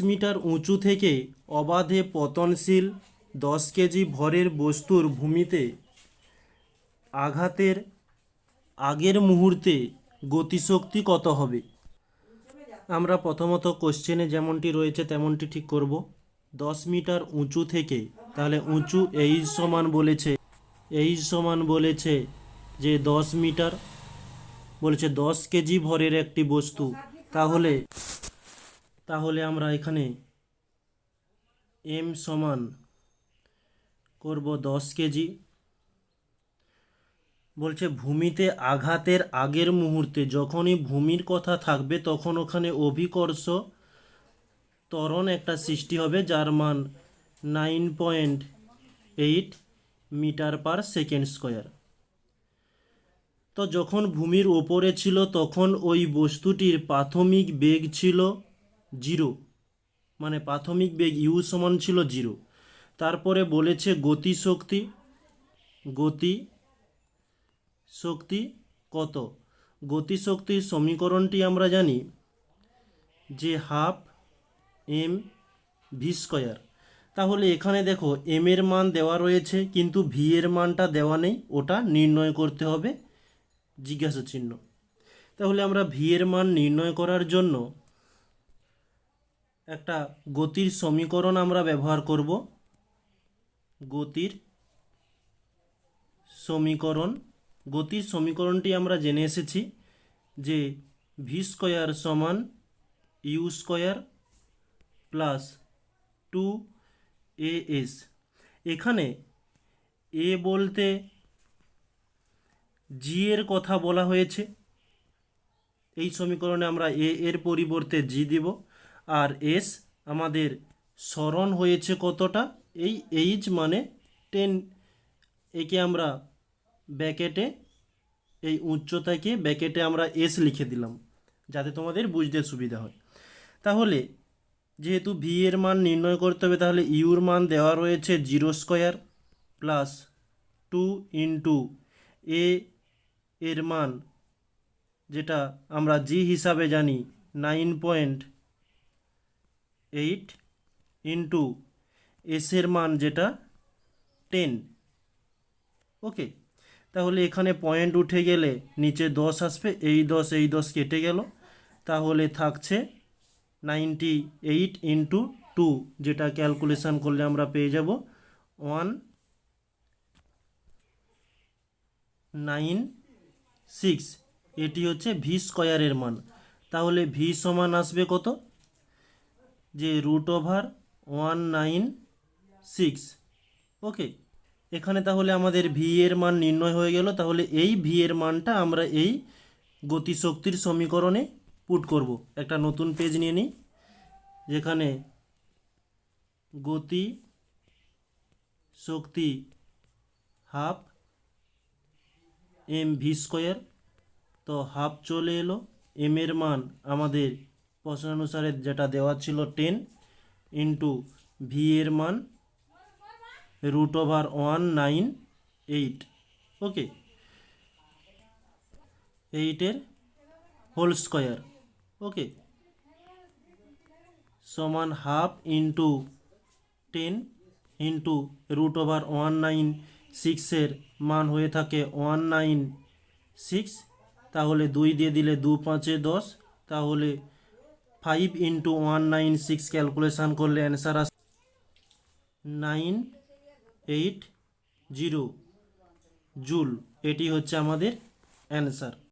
Metre উঁচু থেকে অবাধে পতনশীল দশ কেজি ভরের বস্তুর ভূমিতে আঘাতের আগের মুহূর্তে গতিশক্তি কত হবে? আমরা প্রথমত কোশ্চেনে যেমনটি রয়েছে তেমনটি ঠিক করব। দশ মিটার উঁচু থেকে, তাহলে উঁচু এই সমান বলেছে এই সমান বলেছে যে দশ মিটার, বলেছে দশ কেজি ভরের একটি বস্তু। তাহলে তাহলে আমরা এখানে এম সমান করব দশ কেজি। বলছে, ভূমিতে আঘাতের আগের মুহূর্তে যখনই ভূমির কথা থাকবে তখন ওখানে অভিকর্ষ ত্বরণ একটা সৃষ্টি হবে, যার মান nine point eight metre per second square তো যখন ভূমির ওপরে ছিল তখন ওই বস্তুটির প্রাথমিক বেগ ছিল জিরো। মানে প্রাথমিক বেগ ইউ সমান ছিল জিরো। তারপরে বলেছে গতি শক্তি গতি শক্তি কত? গতি শক্তির সমীকরণটি আমরা জানি যে হাফ এম ভি স্কোয়ার। তাহলে এখানে দেখো এম এর মান দেওয়া রয়েছে, কিন্তু ভি এর মানটা দেওয়া নেই, ওটা নির্ণয় করতে হবে জিজ্ঞাসা চিহ্ন তাহলে আমরা ভি এর মান নির্ণয় করার জন্য একটা গতির সমীকরণ আমরা ব্যবহার করব। গতির সমীকরণ। গতির সমীকরণটি আমরা জেনে এসেছি যে ভি স্কোয়ার সমান U square plus two A S এখানে এ বলতে জি এর কথা বলা হয়েছে। এই সমীকরণে আমরা এ এর পরিবর্তে জি দিব। আর এস আমাদের স্মরণ হয়েছে কতটা? এই এইচ মানে টেন। একে আমরা ব্যাকেটে, এই উচ্চতাকে ব্যাকেটে আমরা এস লিখে দিলাম, যাতে তোমাদের বুঝতে সুবিধা হয়। তাহলে, যেহেতু ভি এর মান নির্ণয় করতে হবে, তাহলে ইউর মান দেওয়া রয়েছে zero square plus two into A এর মান, যেটা আমরা জি হিসাবে জানি, নাইন পয়েন্ট এইট ইন্টু এসের মান যেটা টেন। ওকে, তাহলে এখানে পয়েন্ট উঠে গেলে নিচে দশ আসবে, এই দশ এই দশ কেটে গেল। তাহলে থাকছে নাইনটি এইট ইন্টু টু, যেটা ক্যালকুলেশান করলে আমরা পেয়ে যাব ওয়ান নাইন সিক্স। এটি হচ্ছে ভি স্কোয়ারের মান। তাহলে ভি সমান আসবে কত? যে root over one nine six okay এখানে তাহলে আমাদের ভি এর মান নির্ণয় হয়ে গেল। তাহলে এই ভি এর মানটা আমরা এই গতিশক্তির সমীকরণে পুট করব। একটা নতুন পেজ নিয়ে নিই, যেখানে গতি শক্তি হাফ এম ভি স্কোয়ার তো হাফ চলে এলো। এম এর মান আমাদের প্রশ্নানুসারে যেটা দেওয়া ছিল টেন ইন্টু ভি এর মান root over one nine eight okay এইটের হোল স্কোয়ার ওকে সমান half into ten into root over one nine সিক্সের মান হয়ে থাকে ওয়ান নাইন সিক্স তাহলে দুই দিয়ে দিলে দু পাঁচে দশ, তাহলে five into one nine six calculation করলে answer as nine eight zero. Joule, এটি হচ্ছে আমাদের অ্যান্সার।